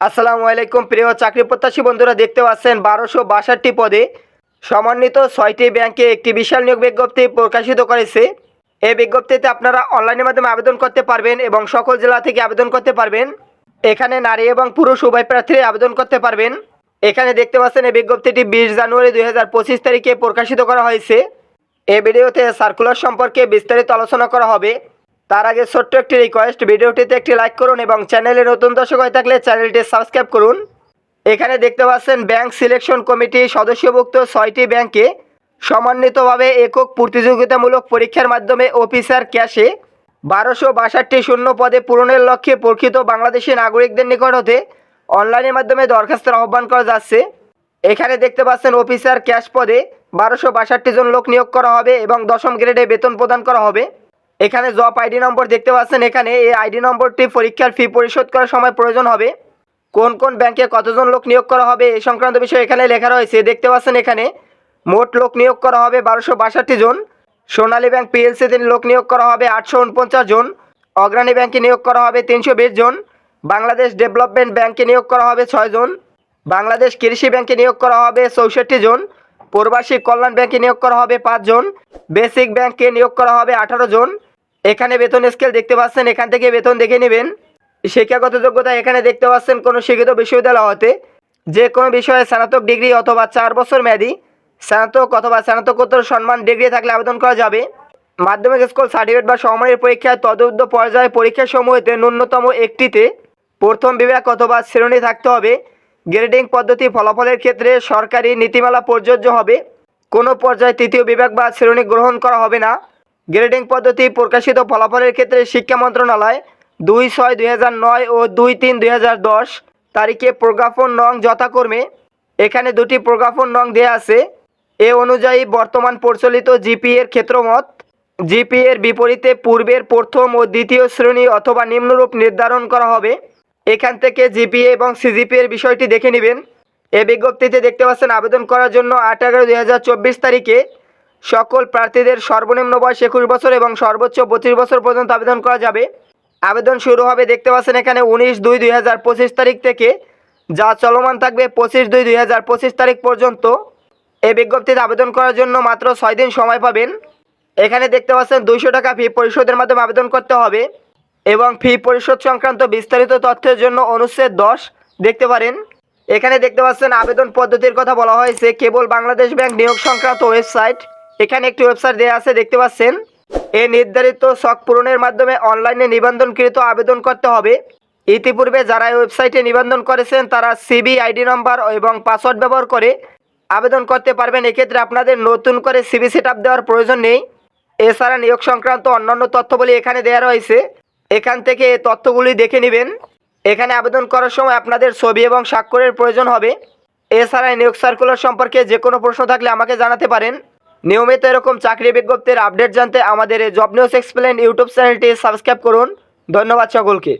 আসসালামু আলাইকুম, প্রিয় চাকরি প্রত্যাশী বন্ধুরা দেখতে পাচ্ছেন বারোশো বাষট্টি পদে সমন্বিত ছয়টি ব্যাংকে একটি বিশাল নিয়োগ বিজ্ঞপ্তি প্রকাশিত করেছে। এই বিজ্ঞপ্তিতে আপনারা অনলাইনের মাধ্যমে আবেদন করতে পারবেন এবং সকল জেলা থেকে আবেদন করতে পারবেন। এখানে নারী এবং পুরুষ উভয় প্রার্থী আবেদন করতে পারবেন। এখানে দেখতে পাচ্ছেন এই বিজ্ঞপ্তিটি বিশ জানুয়ারি দুই হাজার পঁচিশ তারিখে প্রকাশিত করা হয়েছে। এই ভিডিওতে সার্কুলার সম্পর্কে বিস্তারিত আলোচনা করা হবে। তার আগে ছোট্ট একটি রিকোয়েস্ট ভিডিওটিতে একটি লাইক করুন এবং চ্যানেলে নতুন দর্শক হয়ে থাকলে চ্যানেলটি সাবস্ক্রাইব করুন। এখানে দেখতে পাচ্ছেন ব্যাংক সিলেকশন কমিটি সদস্যভুক্ত ছয়টি ব্যাংকে সমন্বিতভাবে একক প্রতিযোগিতামূলক পরীক্ষার মাধ্যমে অফিসার ক্যাশে বারোশো বাষট্টি শূন্য পদে পূরণের লক্ষ্যে প্রকৃত বাংলাদেশি নাগরিকদের নিকট হতে অনলাইনের মাধ্যমে দরখাস্তের আহ্বান করা যাচ্ছে। এখানে দেখতে পাচ্ছেন অফিসার ক্যাশ পদে বারোশো বাষট্টি জন লোক নিয়োগ করা হবে এবং দশম গ্রেডে বেতন প্রদান করা হবে। এখানে জব আইডি নম্বর দেখতে পাচ্ছেন এখানে। এই আইডি নম্বরটি পরীক্ষার ফি পরিশোধ করার সময় প্রয়োজন হবে। কোন কোন ব্যাংকে কতজন লোক নিয়োগ করা হবে এই সংক্রান্ত বিষয় এখানে লেখা রয়েছে। দেখতে পাচ্ছেন এখানে মোট লোক নিয়োগ করা হবে বারোশো বাষট্টি জন। সোনালী ব্যাংক পিএলসিতে লোক নিয়োগ করা হবে আটশো উনপঞ্চাশ জন। অগ্রণী ব্যাংকে নিয়োগ করা হবে তিনশো বিশ জন। বাংলাদেশ ডেভেলপমেন্ট ব্যাংকে নিয়োগ করা হবে ছয় জন। বাংলাদেশ কৃষি ব্যাংকে নিয়োগ করা হবে চৌষট্টি জন। প্রবাসী কল্যাণ ব্যাংকে নিয়োগ করা হবে পাঁচজন বেসিক ব্যাংকে নিয়োগ করা হবে আঠারো জন। এখানে বেতন স্কেল দেখতে পাচ্ছেন, এখান থেকে বেতন দেখে নেবেন। শিক্ষাগত যোগ্যতা এখানে দেখতে পাচ্ছেন কোনো শিক্ষিত বিশ্ববিদ্যালয় হতে যে কোনো বিষয়ে স্নাতক ডিগ্রি অথবা চার বছর মেয়াদি, স্নাতক অথবা স্নাতকোত্তর সম্মান ডিগ্রি থাকলে আবেদন করা যাবে। মাধ্যমিক স্কুল সার্টিফিকেট বা সমমানের পরীক্ষায় তদুদ্ধ পর্যায়ে পরীক্ষাসমূহতে ন্যূনতম একটিতে প্রথম বিভাগ অথবা শ্রেণি থাকতে হবে। গ্রেডিং পদ্ধতি ফলাফলের ক্ষেত্রে সরকারি নীতিমালা প্রযোজ্য হবে। কোনো পর্যায়ে তৃতীয় বিভাগ বা শ্রেণি গ্রহণ করা হবে না। গ্রেডিং পদ্ধতি প্রকাশিত ফলাফলের ক্ষেত্রে শিক্ষা মন্ত্রণালয় দুই ছয় দুই নয় ও দুই তিন দুই হাজার দশ তারিখে প্রজ্ঞাপন নং যথাক্রমে এখানে দুটি প্রজ্ঞাপন নং দেওয়া আছে। এ অনুযায়ী বর্তমান প্রচলিত জিপি এর ক্ষেত্রমত জিপি এর বিপরীতে পূর্বের প্রথম ও দ্বিতীয় শ্রেণি অথবা নিম্নরূপ নির্ধারণ করা হবে। এখান থেকে জিপিএ এবং সিজিপি এর বিষয়টি দেখে নেবেন। এ বিজ্ঞপ্তিতে দেখতে পাচ্ছেন আবেদন করার জন্য আট এগারো দুই তারিখে সকল প্রার্থীদের সর্বনিম্ন বয়স একুশ বছর এবং সর্বোচ্চ বত্রিশ বছর পর্যন্ত আবেদন করা যাবে। আবেদন শুরু হবে, দেখতে পাচ্ছেন এখানে উনিশ দুই দুই হাজার পঁচিশ তারিখ থেকে, যা চলমান থাকবে পঁচিশ দুই দুই হাজার পঁচিশ তারিখ পর্যন্ত। এই বিজ্ঞপ্তিতে আবেদন করার জন্য মাত্র ছয় দিন সময় পাবেন। এখানে দেখতে পাচ্ছেন দুইশো টাকা ফি পরিশোধের মাধ্যমে আবেদন করতে হবে এবং ফি পরিশোধ সংক্রান্ত বিস্তারিত তথ্যের জন্য অনুচ্ছেদ দশ দেখতে পারেন। এখানে দেখতে পাচ্ছেন আবেদন পদ্ধতির কথা বলা হয়েছে, কেবল বাংলাদেশ ব্যাংক নিয়োগ সংক্রান্ত ওয়েবসাইট এখানে একটি ওয়েবসাইট দেওয়া আছে, দেখতে পাচ্ছেন? এ নির্ধারিত শখ পূরণের মাধ্যমে অনলাইনে নিবন্ধনকৃত আবেদন করতে হবে। ইতিপূর্বে যারা ওয়েবসাইটে নিবন্ধন করেছেন, তারা সিবি আইডি নম্বর এবং পাসওয়ার্ড ব্যবহার করে আবেদন করতে পারবেন। এক্ষেত্রে আপনাদের নতুন করে সিবি সেট দেওয়ার প্রয়োজন নেই। এছাড়া নিয়োগ সংক্রান্ত অন্যান্য তথ্যগুলি এখানে দেওয়া রয়েছে। এখান থেকে তথ্যগুলি দেখে নেবেন। এখানে আবেদন করার সময় আপনাদের ছবি এবং স্বাক্ষরের প্রয়োজন হবে। এছাড়া নিয়োগ সার্কুলার সম্পর্কে যে কোনো প্রশ্ন থাকলে আমাকে জানাতে পারেন। নিয়মিত এরকম চাকরি বিজ্ঞপ্তির আপডেট জানতে আমাদের এই জব নিউজ এক্সপ্লেন ইউটিউব চ্যানেলটি সাবস্ক্রাইব করুন। ধন্যবাদ সকলকে।